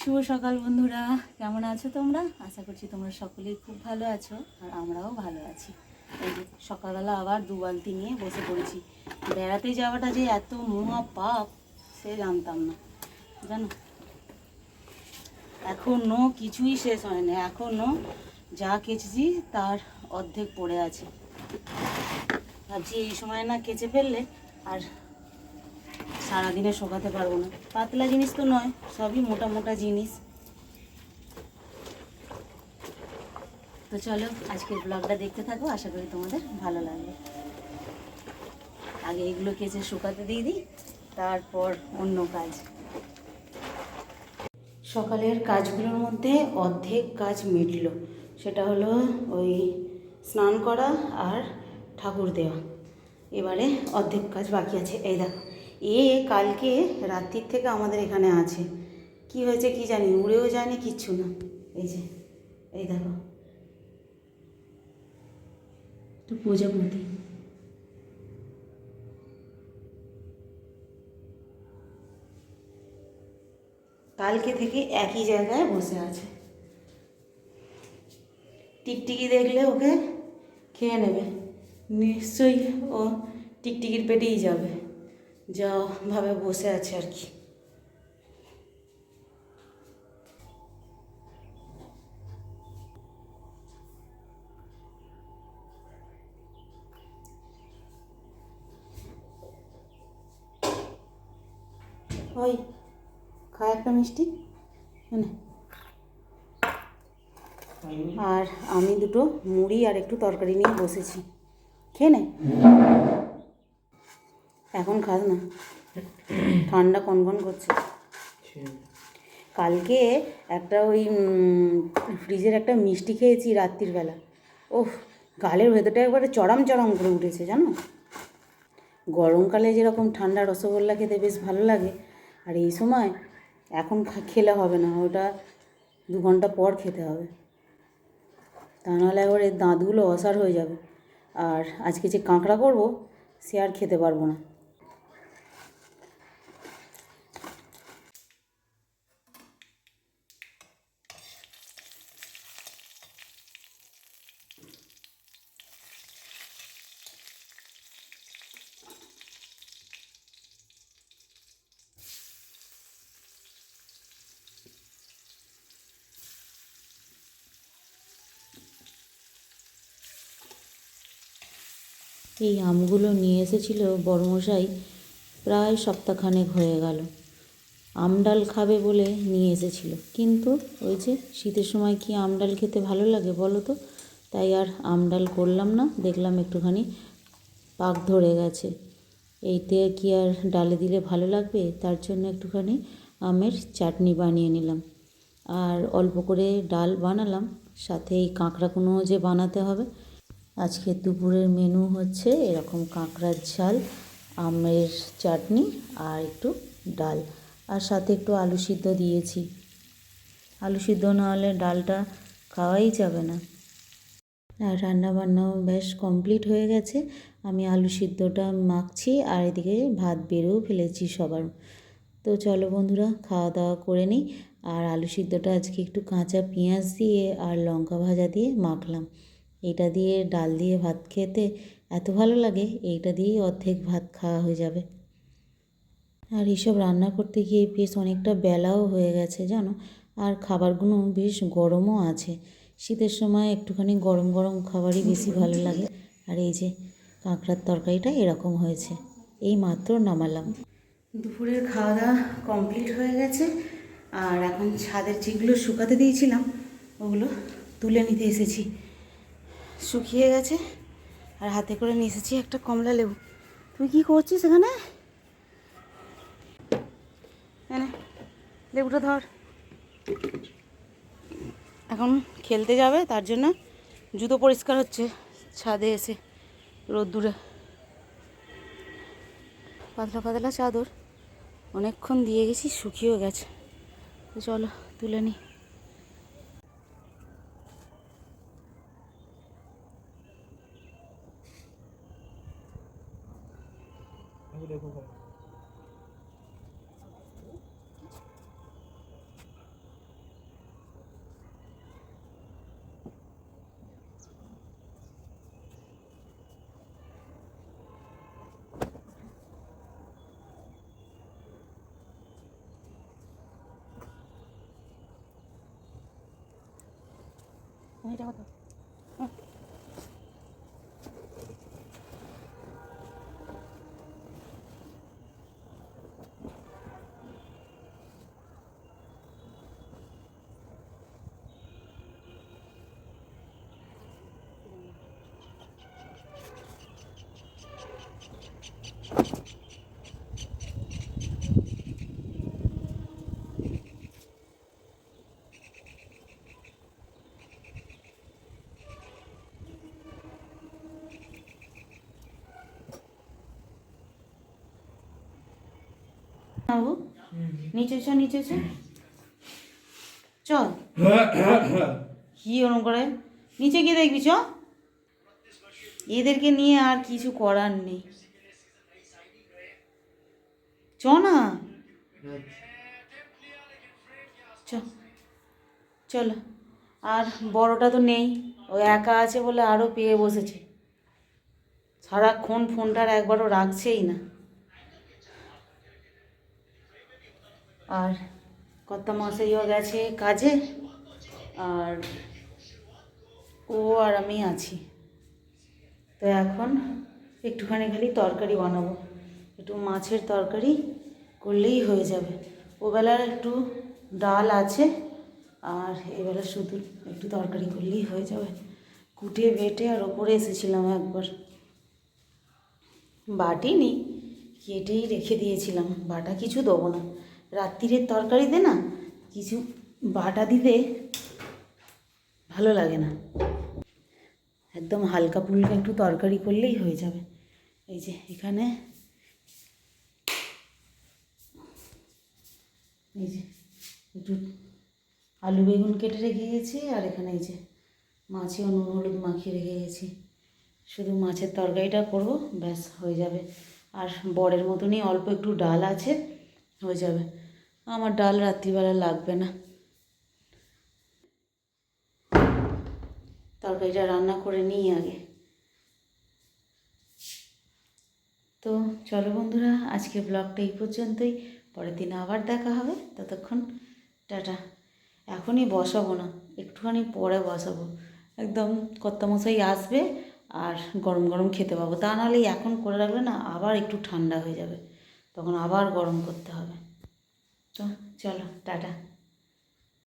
শুভ সকাল বন্ধুরা। কেমন আছো তোমরা? আশা করছি তোমরা সকলেই খুব ভালো আছো আর আমরাও ভালো আছি। এই যে সকালবেলা আবার দু বালতি নিয়ে বসে পড়েছি। বেড়াতে যাওয়াটা যে এত মহা পাপ, সে জানতাম না। জানো? এখনও কিছুই শেষ হয়নি। এখনও যা কেচেছি তার অর্ধেক পড়ে আছে। ভাবছি এই সময় না কেচে ফেললে আর সারাদিনে শোকাতে পারব না। পাতলা জিনিস তো নয়, সবই মোটা মোটা জিনিস। তো চলো, আজকের ব্লগটা দেখতে থাকো, আশা করি তোমাদের ভালো লাগবে। আগে এগুলো কেচে শুকাতে দিয়ে দিই, তারপর অন্য কাজ। সকালের কাজগুলোর মধ্যে অর্ধেক কাজ মিটল। সেটা হলো ওই স্নান করা আর ঠাকুর দেওয়া। এবারে অর্ধেক কাজ বাকি আছে। এই দেখো। এ কালকে রাত্রির থেকে আমাদের এখানে আছে। কি হয়েছে কি জানি, উড়েও জানি কিচ্ছু না। এই যে, এই দেখো। প্রজাপতি কালকে থেকে একই জায়গায় বসে আছে। টিকটিকি দেখলে ওকে খেয়ে নেবে। নিশ্চয়ই ও টিকটিকির পেটেই যাবে। যা ভাবে বসে আছে আর কি। ওই খা একটা মিষ্টি? মানে আর আমি দুটো মুড়ি আর একটু তরকারি নিয়ে বসেছি। খেয়ে নে। এখন খাস না। ঠান্ডা কন কনকন করছে। কালকে একটা ওই ফ্রিজের একটা মিষ্টি খেয়েছি রাত্রির বেলা। ওহ গালের ভেতরটা একবারে চড়াম চড়াম করে উঠেছে, জানো? গরমকালে যেরকম ঠান্ডা রসগোল্লা খেতে বেশ ভালো লাগে, আর এই সময় এখন খেলে হবে না, ওটা দু ঘণ্টা পর খেতে হবে। তা নাহলে একবারে দাঁতগুলো অসার হয়ে যাবে। আর আজকে যে কাঁকড়া করব, সে আর খেতে পারব না। এই আমগুলো নিয়ে এসেছিল বড়মশাই, প্রায় সপ্তাহখানেক হয়ে গেল। আমডাল খাবে বলে নিয়ে এসেছিল। কিন্তু ওই যে শীতের সময় কি আমডাল খেতে ভালো লাগে বলো তো? তাই আর আমডাল করলাম না, দেখলাম একটুখানি পাক ধরে গেছে। এইতে কি আর ডালে দিলে ভালো লাগবে? তার জন্য একটুখানি আমের চাটনি বানিয়ে নিলাম। আর অল্প করে ডাল বানালাম, সাথে এই কাঁকড়াগুলো যে বানাতে হবে আজকে দুপুরের মেনু হচ্ছে এরকম কাঁকড়ার ঝাল, আমের চাটনি আর একটু ডাল। আর সাথে একটু আলু সিদ্ধ দিয়েছি। আলু সিদ্ধ না হলে ডালটা খাওয়াই যাবে না। আর রান্না বান্নাও বেশ কমপ্লিট হয়ে গেছে। আমি আলু সিদ্ধটা মাখছি আর এদিকে ভাত বেড়েও ফেলেছি সবার। তো চলো বন্ধুরা, খাওয়া দাওয়া করে নিই। আর আলু সিদ্ধটা আজকে একটু কাঁচা পেঁয়াজ দিয়ে আর লঙ্কা ভাজা দিয়ে মাখলাম। এটা দিয়ে ডাল দিয়ে ভাত খেতে এত ভালো লাগে, এইটা দিয়েই অর্ধেক ভাত খাওয়া হয়ে যাবে। আর এইসব রান্না করতে গিয়ে বেশ অনেকটা বেলাও হয়ে গেছে জানো, আর খাবারগুলো বেশ গরমও আছে। শীতের সময় একটুখানি গরম গরম খাবারই বেশি ভালো লাগে। আর এই যে কাঁকড়ার তরকারিটা এরকম হয়েছে, এই মাত্র নামালাম। দুপুরের খাওয়া দাওয়া কমপ্লিট হয়ে গেছে, আর এখন ছাদের যেগুলো শুকাতে দিয়েছিলাম, ওগুলো তুলে নিতে এসেছি। শুকিয়ে গেছে। আর হাতে করে নিয়ে এসেছি একটা কমলা লেবু। তুই কি করছিস এখানে? লেবুটা ধর। এখন খেলতে যাবে, তার জন্য জুতো পরিষ্কার হচ্ছে ছাদে এসে রোদ্দুরে। পাতলা পাতলা চাদর। অনেকক্ষণ দিয়ে গেছি, শুকিয়েও গেছে। চলো, তুলে নিই এটা কত বাবু? নিচে চ নিচে চ চল। কি ওরম করে? নিচে গিয়ে দেখবি, চ। এদেরকে নিয়ে আর কিছু করার নেই। চ না। চলো। আর বড়টা তো নেই। ও একা আছে বলে আরও পেয়ে বসেছে। সারাক্ষণ ফোনটার একবারও রাখছেই না। আর কর্তা মশাইও গেছে কাজে, আর ও আর আমি আছি। তো এখন একটুখানি খালি তরকারি বানাবো। একটু মাছের তরকারি করলেই হয়ে যাবে। ওবেলার একটু ডাল আছে, আর এবেলা শুধু একটু তরকারি করলেই হয়ে যাবে। কুটে বেটে আর ওপরে এসেছিলাম একবার। বাটি বাটিনি কেটেই রেখে দিয়েছিলাম। বাটা কিছু দেবো না। রাত্রিরের তরকারিতে না, কিছু বাটা দিতে ভালো লাগে না। একদম হালকা ফুলকা একটু তরকারি করলেই হয়ে যাবে। এই যে এখানে, এই যে একটু আলু বেগুন কেটে রেখে গেছি, আর এখানে এই যে মাছে নুন হলুদ মাখিয়ে রেখে গেছি। শুধু মাছের তরকারিটা করব, ব্যাস হয়ে যাবে। আর বরের মতনই অল্প একটু ডাল আছে, হয়ে যাবে। আমার ডাল রাত্রিবেলা লাগবে না। তরকারিটা রান্না করে নিই আগে। তো চলো বন্ধুরা, আজকে ব্লগটা এই পর্যন্তই। পরের দিন আবার দেখা হবে। ততক্ষণ টাটা। এখনই বসাবো না, একটুখানি পরে বসাবো। একদম কর্তামশাই আসবে আর গরম গরম খেতে পাবো। তা নাহলে এখন করে রাখলে না আবার একটু ঠান্ডা হয়ে যাবে। তখন আবার গরম করতে হবে। তো চলো টাটা।